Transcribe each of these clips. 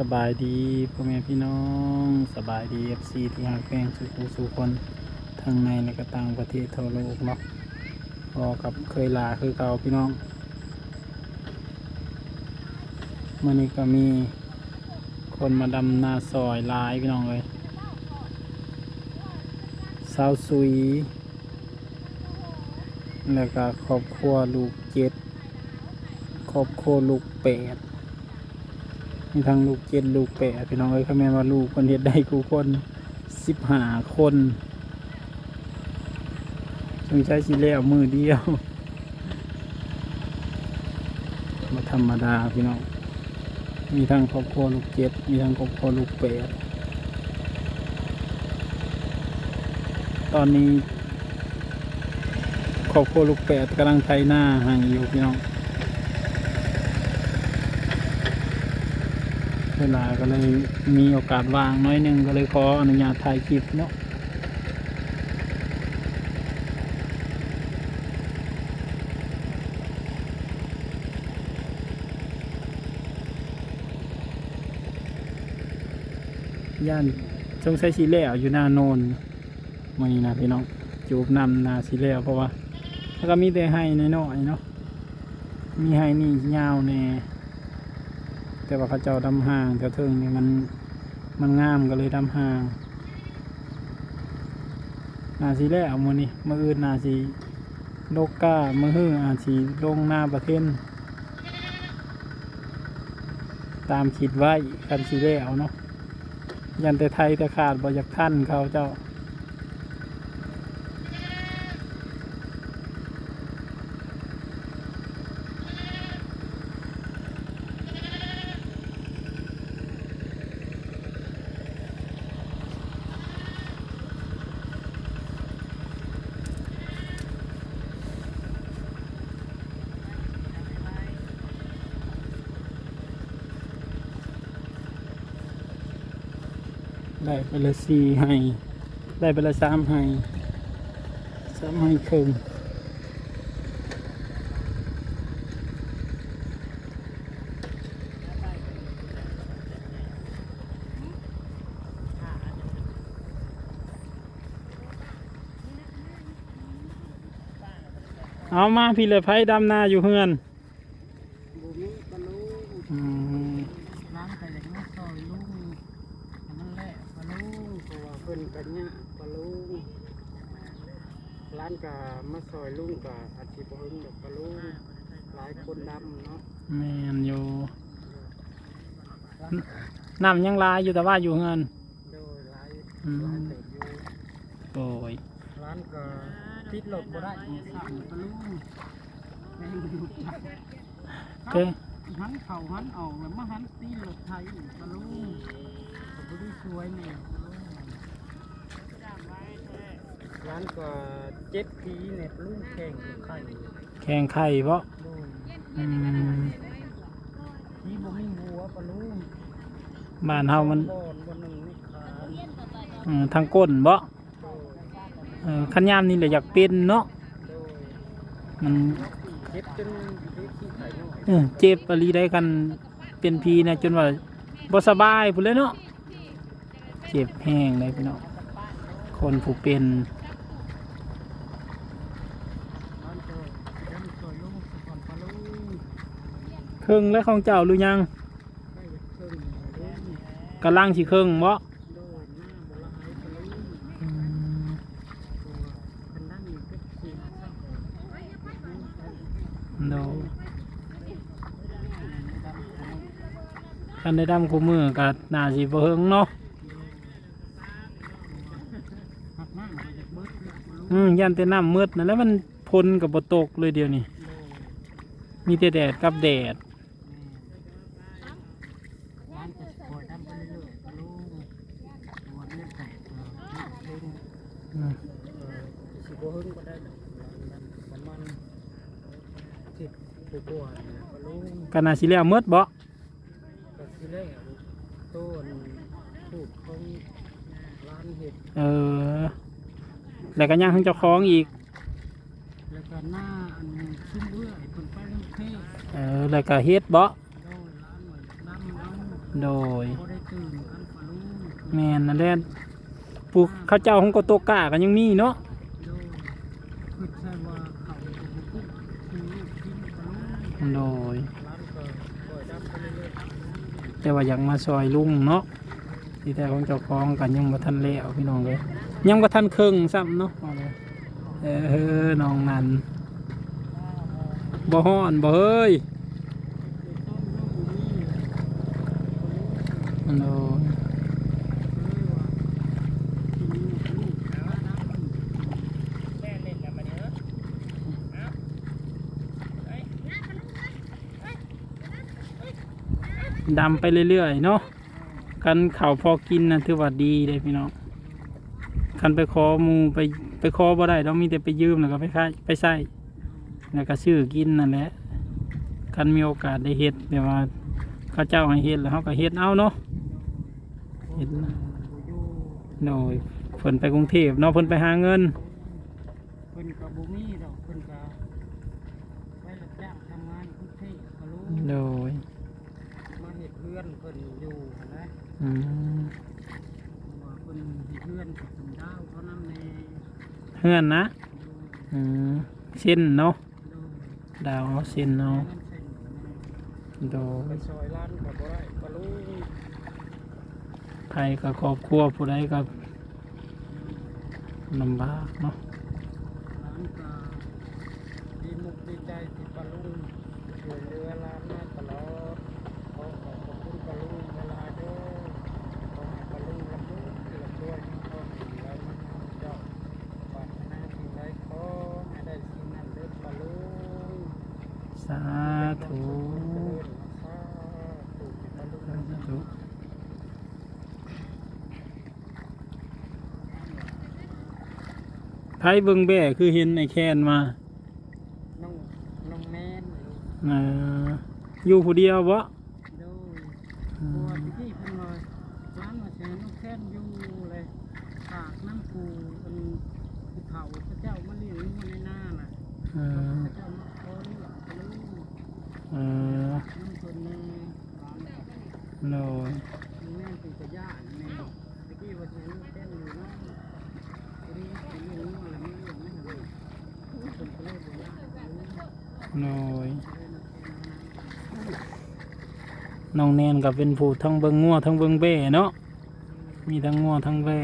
สบายดีพ่อแม่พี่น้องสบายดีเอฟซีที่ฮักแพงสู่ผู้สู่คนทั้งในและก็ต่างประเทศทั่วโลกเนาะพอกับเคยลาคือเก่าพี่น้องเมื่อนี้ก็มีคนมาดำนาซอยลายพี่น้องเลยสาวซุย แล้วก็ครอบครัวลูกเจ็ดครอบครัวลูกแปด มีทั้งลูกเจ็ดลูกแปดพี่น้องเอ้ยเขาแม่นว่าลูกคนเฮ็ดได้กูคนสิบห้าคนสงใช้สิแล้วมือเดียวมาธรรมดาพี่น้องมีทั้งครอบครัวลูกเจ็ดมีทั้งครอบครัวลูกแปดตอนนี้ครอบครัวลูกแปดกำลังไถหน้าห่างอยู่พี่น้อง เวลาก็เลยมีโอกาสว่างน้อยหนึงก็เลยขออนุญาตถ่ายคลิปเนาะย่านจงใช้สีแล้วอยู่หน้าโนนมานี่นะพี่น้องจูบนำนาสีแล้วเพราะว่าแล้วก็มีแต่ให้น้อยๆเนาะมีให้นี่ยาวแน่ แต่ว่าเขาเจ้าดำห่างแถวเทิงนี่มันมันงามก็เลยดำห่างนาสีแรกเอามือนี่มืออื่นนาสีโลกก้ามือฮื้ออาสีลงหน้าประเทศตามคิดไว้กันสีแรกเอาเนาะยันแต่ไทยแต่ขาดบ่อยากท่านเขาเจ้า ได้ไปละสี่ให้ ได้ไปละสามให้สามให้ครึ่งเอามาพี่เลยไพ่ดำนาอยู่เฮือน บุมีปลาลูก อืม ล้างแต่อย่างนี้ซอยลุงให้มันแหละปลาลูกเพราะว่าเพิ่นกันเนี่ยปลาลูกร้านกะมาซอยลุงกะอาชีพเพิ่นดอกปลาลูกหลายคนดำเนาะแมนอยู่ร้านน้ำยังลายอยู่แต่ว่าอยู่เฮือนโดยหลายอืมหลายเติบอยู่โอ้ยร้านกะติดรถบ่ได้สั่งปลาลูกแม่งอยู่จักเอ้ยหันเข่าหันออกแล้วมาหันตีรถไทยปลาลูกก็บ่ได้สวยแน่ปลาลูก ร้านก็เจ็ดปีเนี่ยลูกแข่งกับไข่แข่งไข่เพราะโดยอืมที่บ่มีหัวปลาลูกบ้านเฮามันบอนบนหนึ่งนี่ขาเออทางก้นบ่โดยเออขันยามนี่แหละอยากเป็นเนาะโดยมันเจ็บจนเล็กที่ไข่น้อยเออเจ็บอะไรได้กันเป็นพีนะจนว่าบ่สบายพุ่นเลยเนาะเจ็บแห้งเลยพี่น้องคนผู้เป็น ร้านก็ยังซอยลูกสก่อนปลาลูก ครึ่งแล้วของเจ้าหรือยังกำลังสิครึ่งบ่โดยหน้าบ่ละหายปลาลูกอืมตัวเป็นด้านนี้ก็คือเศร้าโดคันได้ดำคู่มือก็น่าสิบ่เฮิงเนาะหัน้าก็จะเบิดแล้วปลาลูกอืมยันแต่น้ำมืดนั่นแล้วมันพ่นกับบตกเลยเดียวนี่มีแต่แดดกับแดด ร้านจะคอยทำไปเรื่อยๆปลาลูกตัวเล็กแตกเล็ก อืม เอ่อสิบหึ่งก็ได้ดอกประมาณสิบกว่าๆเนี่ย ก็รู้ก็น่าสิแล้วมืดบ่ก็สิได้ต้นพูดของร้านเห็ดเออ แล้วก็ย่างของเจ้าของอีก แล้วก็หน้าอันชุ่มเบื่อไอ้คนไปทั้งเทศเออ แล้วก็เฮ็ดบ่โดยร้านหน่อยน้ำเอาโดยบ่ได้ตื่นกันปะลุงแม่นนั่นแหละปลูกข้าวเจ้าของโกโตกะกันยังมีเนาะโดยคือใช่ว่าเขาบ่ปุ๊บคือลูกกินปะลุงโดย แต่ว่าอยากมาซอยลุงเนาะที่แต่ของเจ้าของกันยังบ่ทันแล้วพี่น้องเลยยังบ่ทันครึ่งซ้ำเนาะเออน้องนันบ่ฮ้อนบ่เฮ้ยโด ดำไปเรื่อยๆเนาะกันเขาวพอกินนะถือว่าดีเลยพี่น้องคันไปขอหมูไปไปขอบ่ได้เรามีแต่ไปยืมแล้วก็ไปค่ายไปใส่แล้วก็ซื้อกินนั่นแหละคันมีโอกาสได้เฮ็ดแต่ว่าเข้าเจ้าให้เฮ็ดแล้วเขาก็เฮ็ดเอาเนาะเฮ็ดนะโดยเพิ่นไปกรุงเทพเนาะเพิ่นไปหาเงินเพิ่นก็บ่มีดอกเพิ่นก็ไปรับจ้างทำงานกรุงเทพก็รู้โดยมาเฮ็ดเพื่อนเพิ่นอยู่นะอืมว่าเพิ่นเฮ็ดเพื่อนกับเพิ่นดาวเท่านั้นแน่เฮือนนะดูอืมเส้นเนาะดูดาวเอาเส้นเนาะแม่นเส้นโดไปยซอยร้านก็บ่ได้ก็รู้ใครกับครอบครัวผู้ใดก็ลำบากเนาะร้านก็ดีมุกดีใจที่ปาลุงช่วยเหลือร้านมาตลอดขอขอบพระคุณปาลุงเวลาเด้อขอให้ปาลุงรับรู้ที่รับด้วยขอให้ไหลมาหาเจ้าปรารถนาสิ่งใดขอให้ได้สิ่งนั้นเด้อปาลุง สาธุสาธุปาลุงสาธุไผเบิ่งแบ่คือเห็นไอ้แคนมาน้องน้องแม่นเอ่ออยู่ผู้เดียวบ่ดูอืบัวมพี่ที่เพิ่นเลยร้านมาเชิญน้องแค้นอยู่เลยฝากน้ำปูเป็นภูเขาพระเจ้ามาเลี้ยงมาในหน้าน่ะเอ่อพระเจ้ามาขอเลี้ยงไปลูก เอ่อน้ำคนนร้านโดยมีแม่ตีกระยาแม่ตะกี้ว่าเชิญน้องแค้นอยู่เนาะทีนี้เป็นเรื่องนู้นอะไรไม่เรื่องไม่เลยเป็นก็เลยบอกว่าเออโดยเลยน้องแค้นเอาน้น้องแนนก็เป็นผู้ทั้งเบิงงัวทั้งเบิงแบ่เนาะมีทั้งงัวทั้งแบ่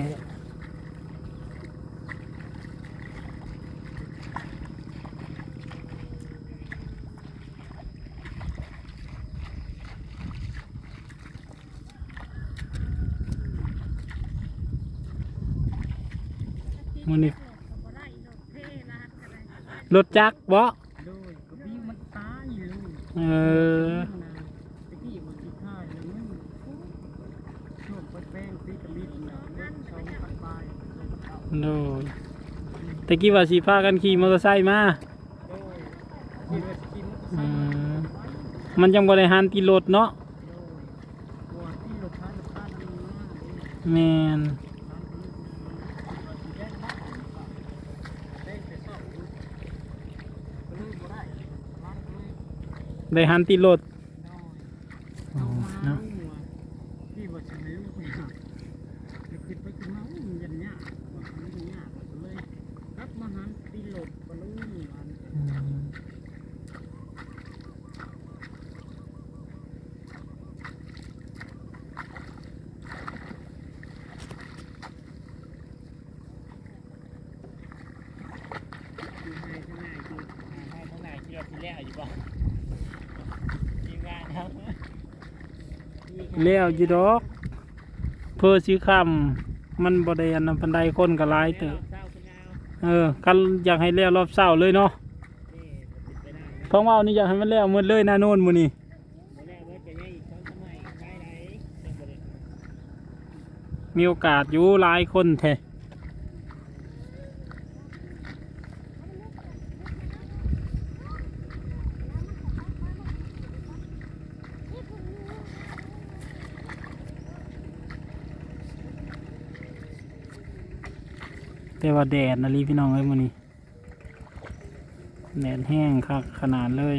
มื้อนี้รถจักรบ่โดยก็มีมันตายเลยเออตะกี้มันสิค่ายเลยมึงช่วงเปิดแป้งซีกระบี่น่ะเล่นสองพันปลาสองพันเก้าโดยตะกี้ว่าสิพากันขี่มอเตอร์ไซค์มาโดยที่ว่าสิกินมันก็อืใส่มมันจังบ่ได้หันตีรถเนาะโดยบัวที่รถท้ายรถท้ายมันมาเองแม่น ร้านนี้มันแจ้งบัตรแจ้งไปซ่อมอยู่ก็เลยบ่ได้ร้านก็เลย ได้หันตีรถโดยอ๋อเอามาเนาะลูกที่ว่าจะให้ลูกเนี่ยจะขึ้นไปขึ้นมาอุ้ยยันยากว่ามันยากก็เลยกลับมาหันตีรถก็รู้อันอืม แล้วอยู่ดอก เพื่อซื้อคำมันบ่ได้อันนั้นปันไดคนก็หลายเตอะเออกันอยากให้แล้วรอบเช้าเลยเนาะเพราะว่านี่อยากให้มันแล้วหมดเลยหนาโน่นมือนี่มีโอกาสอยู่หลายคนแท้ แต่ว่าแดดนะลีพี่น้องเอ้ยมื้อนี้แดดแห้งคักขนาดเลย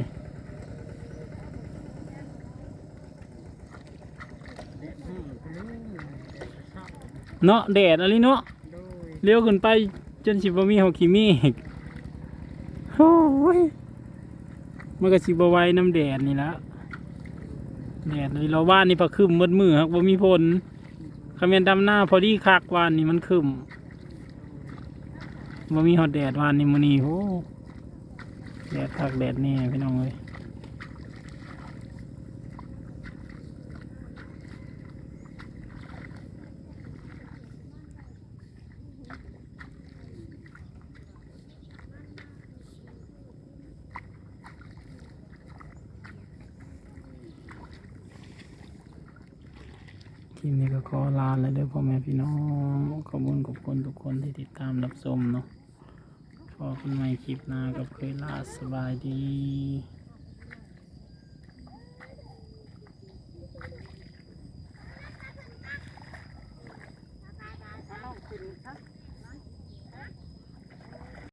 เนาะแดดอะไรเนาะเลี้ยวขึ้นไปจนสิบมีเฮาขี้เมฆโอ้ยมันก็สิบ่ไหวน้ำแดดนี่ละแดดเลยเราว่านนี่พอคืมมืดมือครับบ่มีฝนคำเมนดำหน้าพอดีคักวานนี่มันคืม บ่มีฮอดแดดวานนี่มื้อนี้โอ้แดดคักแดดแนี่พี่น้องเอ้ยทีมนี้ก็ขอลาแล้วเด้อพ่อแม่พี่น้อง ขอบคุณขอบคุณทุกคนที่ติดตามรับชมเนาะ พอกันใหม่คลิปหน้ากับเคยลาสบายดี